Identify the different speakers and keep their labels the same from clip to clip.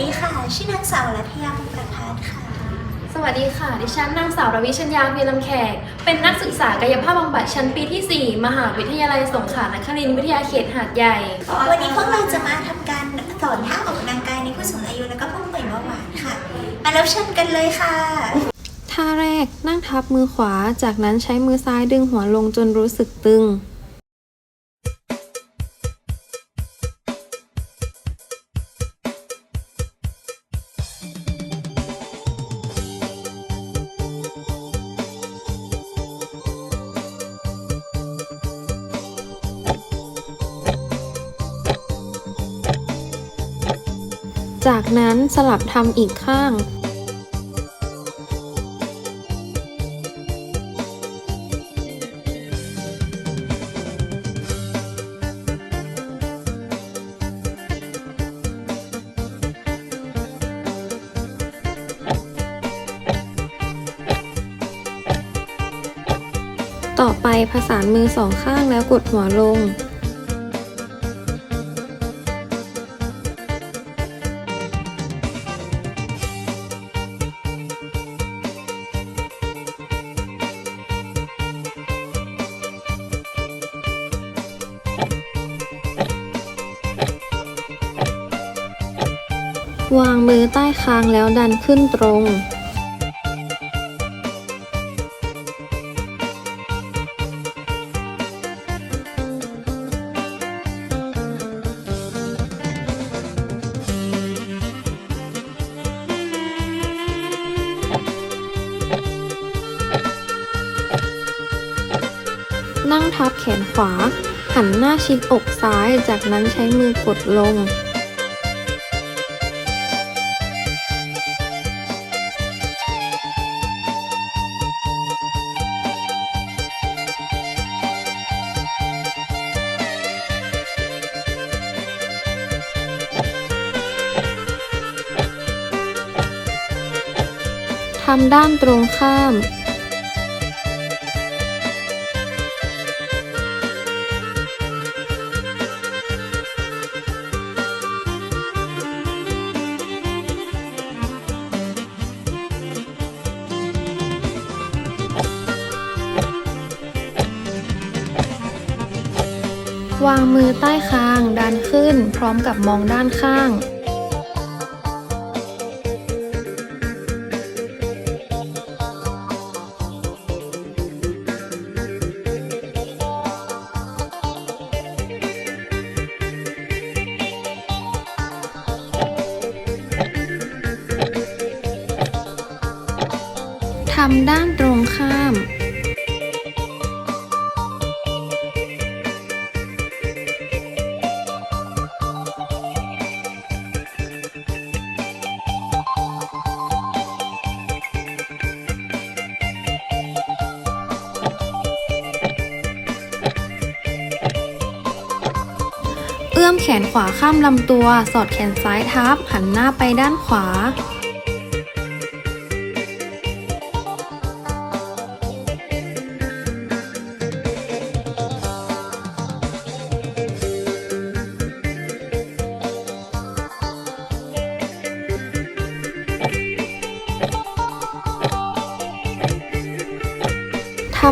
Speaker 1: ดีค่ะ ชื่อนางสาวรัตยาบุญประพาสค่ะ
Speaker 2: สวัสดีค่ะ ดิฉันนางสาวรวิชัญญาเพียรลำแขก เป็นนักศึกษากายภาพบำบัดชั้นปีที่ 4 มหาวิทยาลัยสงขลานครินทร์วิทยาเขตหาดใหญ่
Speaker 1: วันนี้พวกเราจะมาทำการสอนท่าออกกำลังกายในผู้สูงอายุแล้วก็ผู้ป่วยเบาหวานค่ะ มารับชมกันเลยค่ะ
Speaker 3: ท่าแรกนั่งทับมือขวา จากนั้นใช้มือซ้ายดึงหัวลงจนรู้สึกตึง จากนั้นสลับทำอีกข้าง ต่อไปผสานมือสองข้างแล้วกดหัวลง วางมือใต้คางแล้วดันขึ้นตรง นั่งทับแขนขวา หันหน้าชิดอกซ้าย จากนั้นใช้มือกดลง ทำด้านตรงข้าม วางมือใต้คางดันขึ้นพร้อมกับมองด้านข้างำด้านตรงข้าม เอื้อมแขนขวาข้ามลำตัว สอดแขนซ้ายทับ หันหน้าไปด้านขวา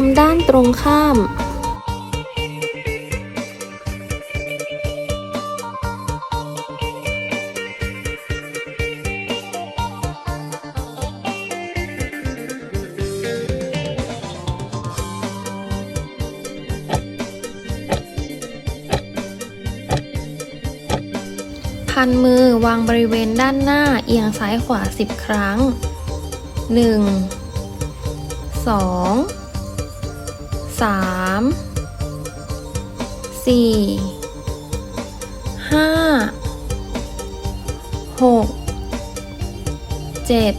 Speaker 3: ำด้านตรงข้าม พันมือวางบริเวณด้านหน้าเอียงซ้ายขวา 10 ครั้ง 1 2 3 4 5 6 7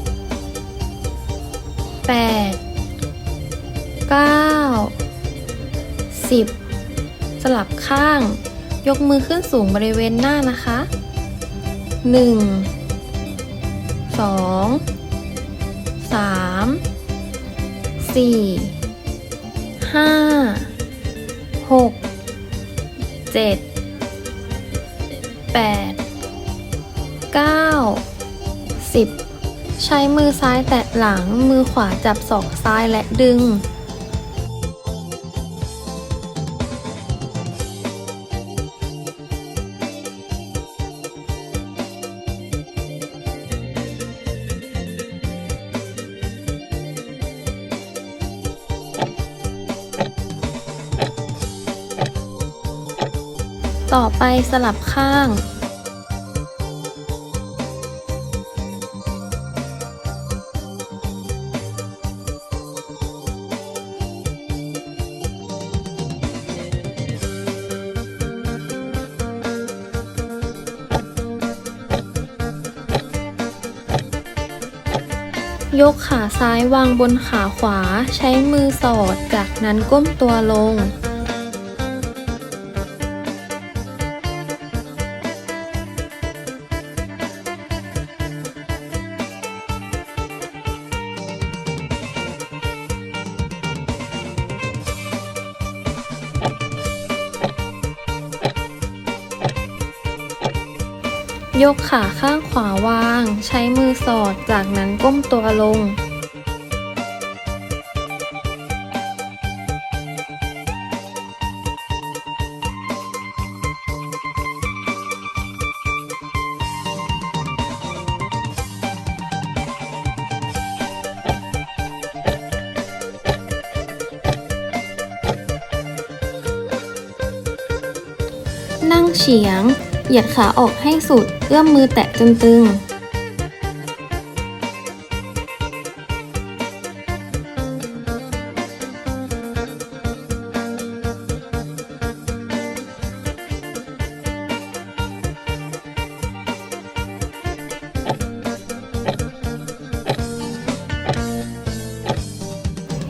Speaker 3: 8 9 10สลับข้าง ยกมือขึ้นสูงบริเวณหน้านะคะหนึ่งสองสามสี่ ห้าหกเจ็ดแปดเก้า 10. ใช้มือซ้ายแตะหลังมือขวาจับศอกซ้ายและดึง ต่อไปสลับข้าง ยกขาซ้ายวางบนขาขวา ใช้มือสอด จากนั้นก้มตัวลง ยกขาข้างขวาวาง ใช้มือสอด จากนั้นก้มตัวลง นั่งเฉียง เหยียดขาออกให้สุด เอื้อมมือแตะจนตึง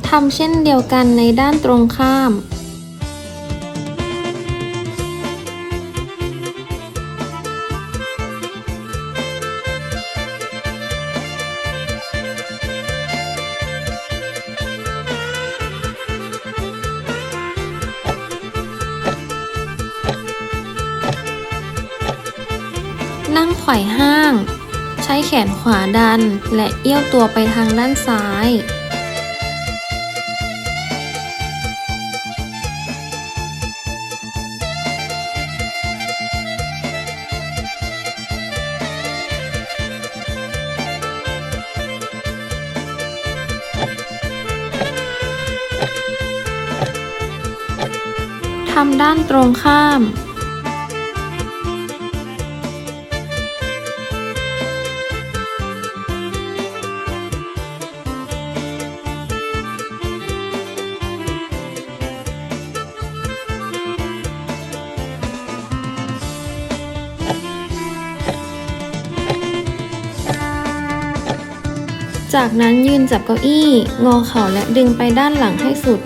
Speaker 3: ทำเช่นเดียวกันในด้านตรงข้าม นั่งไขว่ห้าง ใช้แขนขวาดันและเอี้ยวตัวไปทางด้านซ้าย ทำด้านตรงข้าม จากนั้นยืนจับเก้าอี้ งอเข่าและดึงไปด้านหลังให้สุด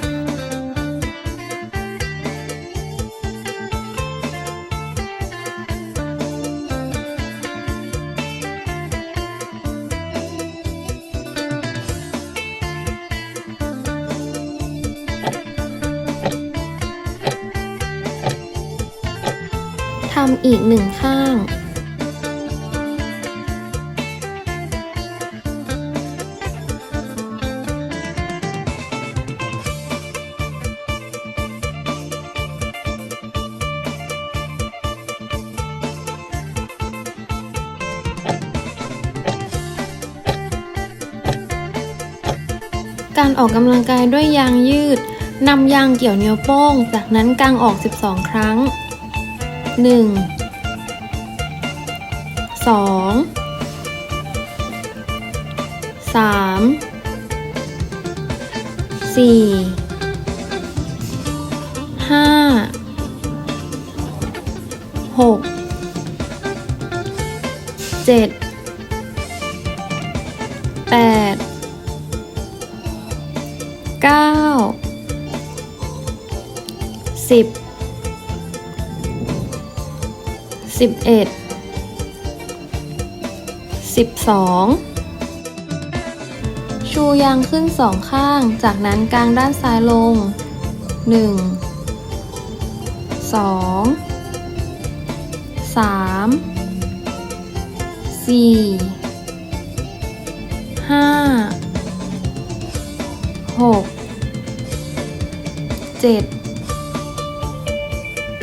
Speaker 3: ทำอีกหนึ่ง การออกกำลังกายด้วยยางยืดนำยางเกี่ยวนิ้วโป้ง จากนั้นกางออก 12 ครั้ง 1 2 3 4 5 6 7 สิบสิบเอ็ดสิบสองชูยางขึ้นสองข้าง จากนั้นกลางด้านซ้ายลงหนึ่งสองสามสี่ห้าหกเจ็ด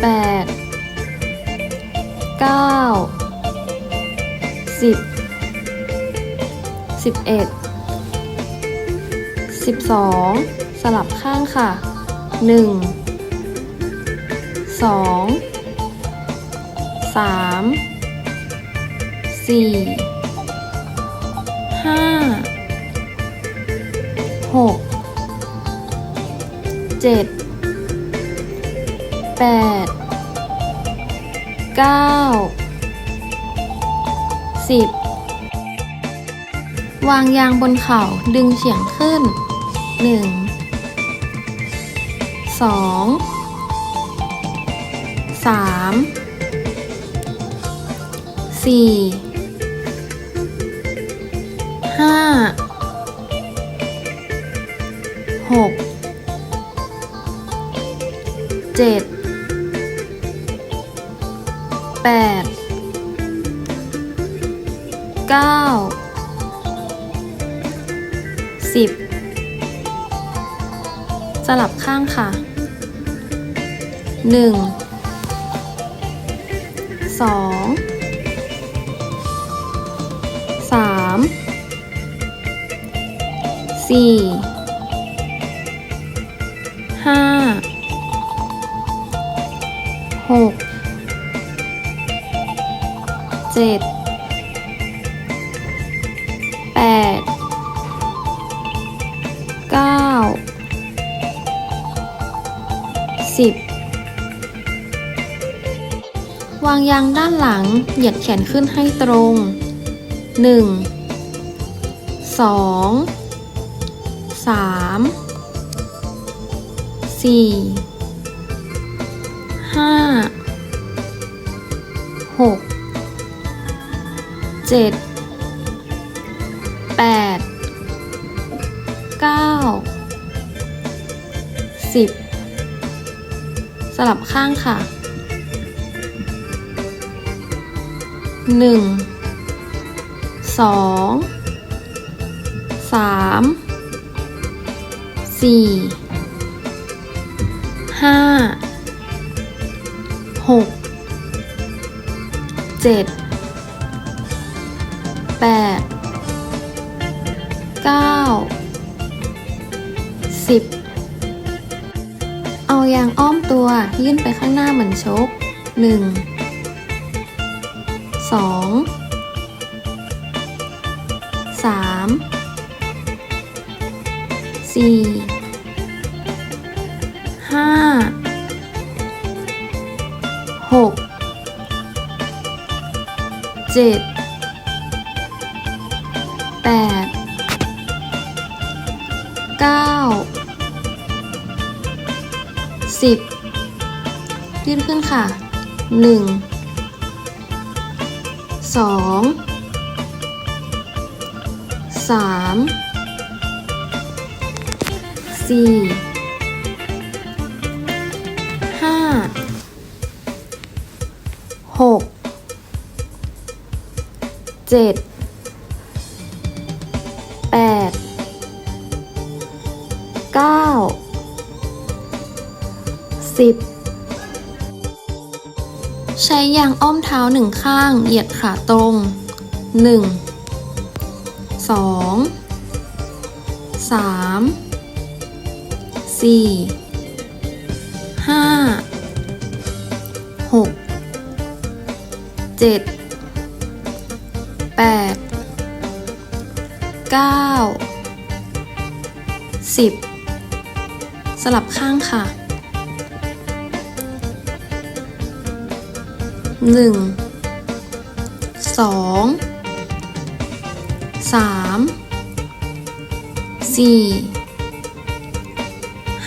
Speaker 3: ดเก้าสิบสิบเอ็ดสิบสองสลับข้างค่ะหนึ่งสองสามสี่ห้าหกเจ็ด แปดเก้าสิบวางยางบนเข่าดึงเฉียงขึ้นหนึ่งสองสามสี่ห้าหกเจ็ด แปดเก้าสิบสลับข้างค่ะหนึ่งสองสามสี่ห้า เจ็ดแปดเก้าสิบวางยางด้านหลังเหยียดแขนขึ้นให้ตรงหนึ่งสองสามสี่ห้าหก เจ็ดแปดเก้าสิบสลับข้างค่ะหนึ่งสองสามสี่ห้าหกเจ็ด ดเก้าสิบเอายางอ้อมตัวยื่นไปข้างหน้าเหมือนชกหนึ่งสองสามสี่ห้าหกเจ็ด 10 ยื่นขึ้นค่ะ 1 2 3 4หกเจ็ด 10 ใช้ยางอ้อมเท้าหนึ่งข้าง เหยียดขาตรง 1 2 3 4 5 6 7 8 9 10 สลับข้างค่ะ หนึ่งสองสามสี่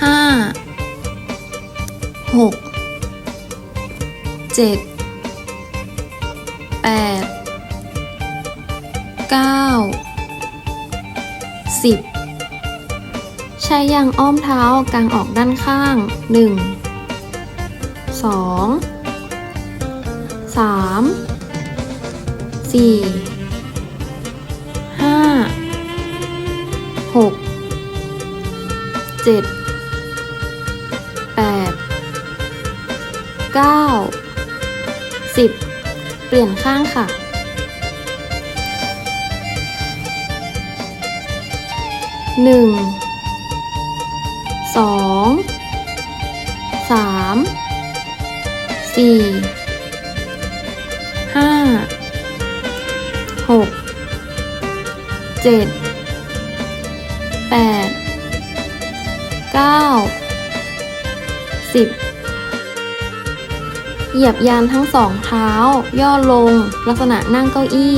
Speaker 3: ห้าหกเจ็ดแปดเก้าสิบใช้ยางอ้อมเท้ากางออกด้านข้างหนึ่งสองามสี่ห้าหกเจ็ดแปดเก้าสิบเปลี่ยนข้างค่ะหนึ่งสองสามสี่ เจ็ดแปดเก้าสิบเหยียบยานทั้งสองเท้า ย่อลง ลักษณะนั่งเก้าอี้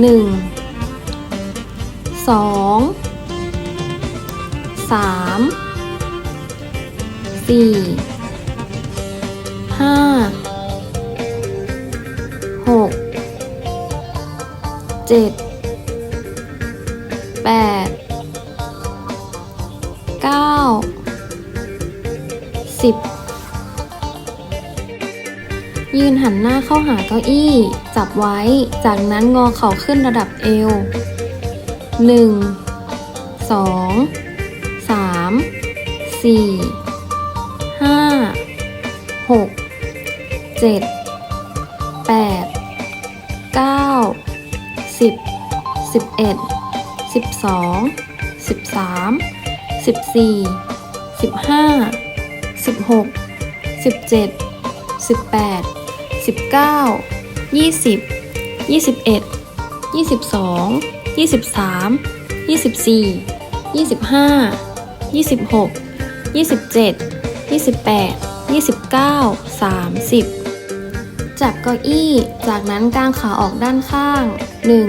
Speaker 3: หนึ่งสองสามสี่ห้าหกเจ็ด แปดเก้าสิบยืนหันหน้าเข้าหาเก้าอี้ จับไว้ จากนั้นงอเข่าขึ้นระดับเอวหนึ่งสองสามสี่ห้าหกเจ็ดแปดเก้าสิบสิบเอ็ด สิบสองสิบสามสิบสี่สิบห้าสิบหกสิบเจ็ดสิบแปดสิบเก้ายี่สิบยี่สิบเอ็ดยี่สิบสองยี่สิบสามยี่สิบสี่ยี่สิบห้ายี่สิบหกยี่สิบเจ็ดยี่สิบแปดยี่สิบเก้าสามสิบจับเก้าอี้ จากนั้นกางขาออกด้านข้างหนึ่ง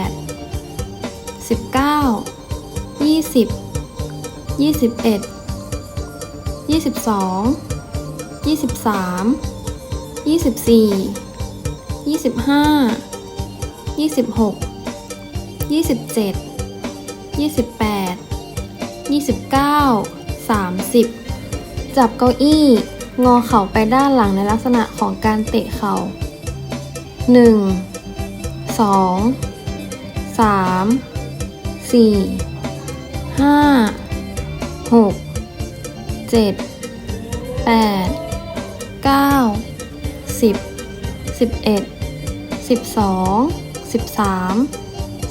Speaker 3: ด 21 22 23 24 25 26 27 28 29 30 จับเก้าอี้ งอเข่าไปด้านหลังในลักษณะของการเตะเข่า 1 2 3 4 5 หกเจ็ดแปดเก้าสิบสิบเอ็ดสิบสองสิบสาม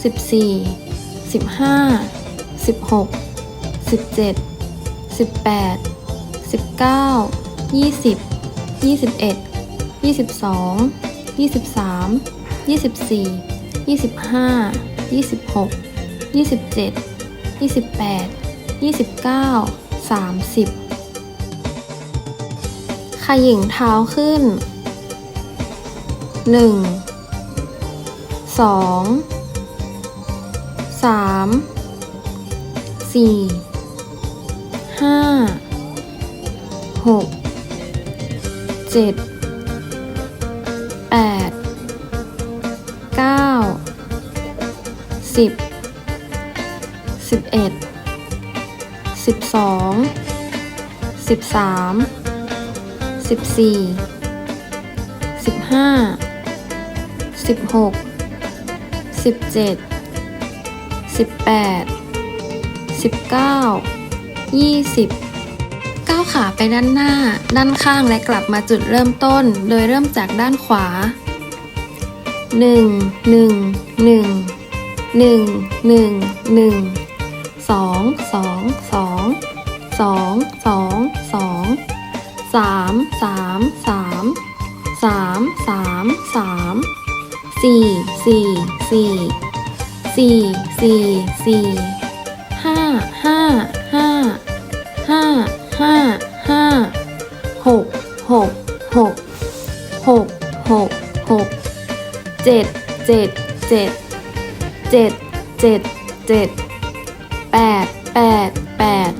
Speaker 3: สิบสี่สิบห้าสิบหกสิบเจ็ดสิบแปดสิบเก้ายี่สิบยี่สิบเอ็ดยี่สิบสองยี่สิบสามยี่สิบสี่ยี่สิบห้ายี่สิบหกยี่สิบเจ็ดยี่สิบแปด 29 30ขย่งเท้าขึ้น 1 2 3 4 5 6 7 สิบสามสิบสี่สิบห้าสิบหกสิบเจ็ดสิบแปดสิบเก้ายี่สิบก้าวขาไปด้านหน้า ด้านข้างและกลับมาจุดเริ่มต้น โดยเริ่มจากด้านขวาหนึ่งหนึ่งหนึ่งหนึ่งหนึ่งหนึ่งสองสองสองสองสอง สองสามสามสามสามสามสามสี่สี่สี่สี่สี่สี่ห้าห้าห้าห้าห้าห้าหกหกหกหกหกหกเจ็ดเจ็ดเจ็ดเจ็ดเจ็ดเจ็ดแปดแปดแปด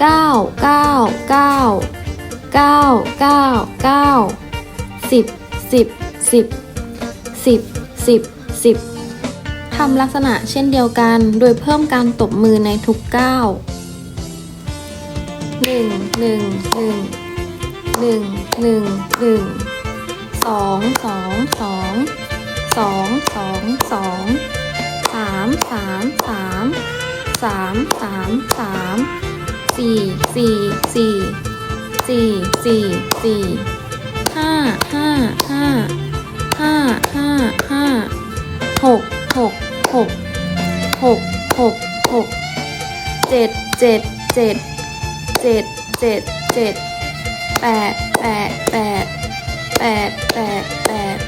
Speaker 3: เก้าเก้าเก้าเก้าเก้าเก้าสิบสิบสิบสิบสิบสิบทำลักษณะเช่นเดียวกัน โดยเพิ่มการตบมือในทุกก้าวหนึ่งหนึ่งหนึ่งหนึ่งหนึ่งหนึ่งสองสองสองสองสองสองสามสามสามสามสามสาม สี่สี่สี่สี่สี่สี่ห้าห้าห้าห้าห้าห้าหกหกหกหกหกหกเจ็ดเจ็ดเจ็ดเจ็ดเจ็ดเจ็ดแปดแปดแปดแปดแปดแปด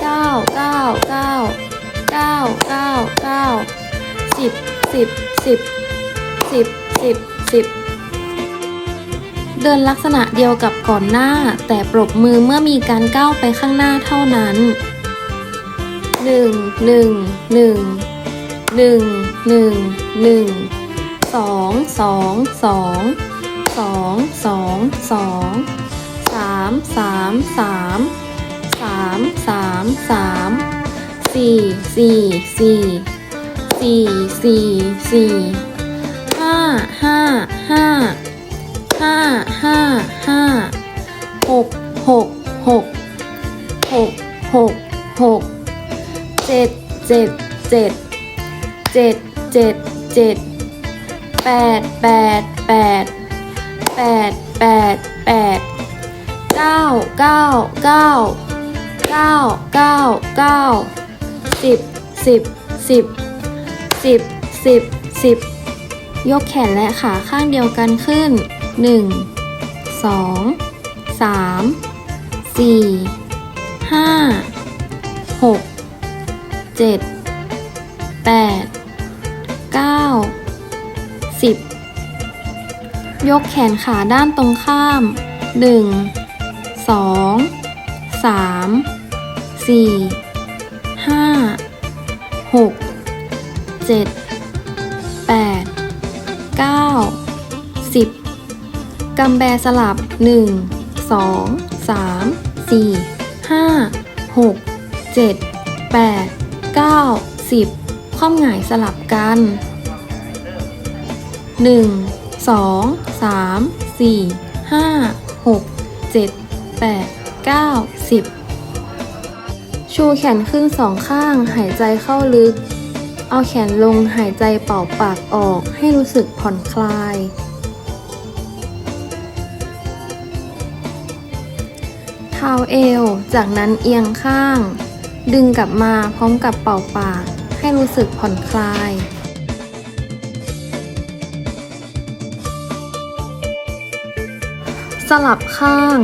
Speaker 3: เก้าเก้าเก้าเก้าเก้าเก้าสิบสิบสิบสิบสิบ เดินลักษณะเดียวกับก่อนหน้า แต่ปรบมือเมื่อมีการก้าวไปข้างหน้าเท่านั้น 1 1 1 1 1 2 2 2 2 2 2 2 3 3 3 3 3 4 4 4 4 4 4 5 5 5 ห้าห้าห้าหกหกหกหกหกหกเจ็ดเจ็ดเจ็ดเจ็ดเจ็ดเจ็ดแปดแปดแปดแปดแปดแปดเก้าเก้าเก้าเก้าเก้าเก้าสิบสิบสิบสิบสิบสิบยกแขนและขาข้างเดียวกันขึ้น หนึ่งสองสามสี่ห้าหกเจ็ดแปดเก้าสิบยกแขนขาด้านตรงข้ามหนึ่งสองสามสี่ห้าห กำแบสลับหนึ่งสองสามสี่ห้าหกเจ็ดแปดเก้าสิบคว่ำหงายสลับกันหนึ่งสองสามสี่ห้าหกเจ็ดแปดเก้าสิบชูแขนขึ้นสองข้าง หายใจเข้าลึก เอาแขนลงหายใจเป่าปากออกให้รู้สึกผ่อนคลาย ท้าเอว จากนั้นเอียงข้าง ดึงกลับมาพร้อมกับเป่าปาก ให้รู้สึกผ่อนคลายสลับข้าง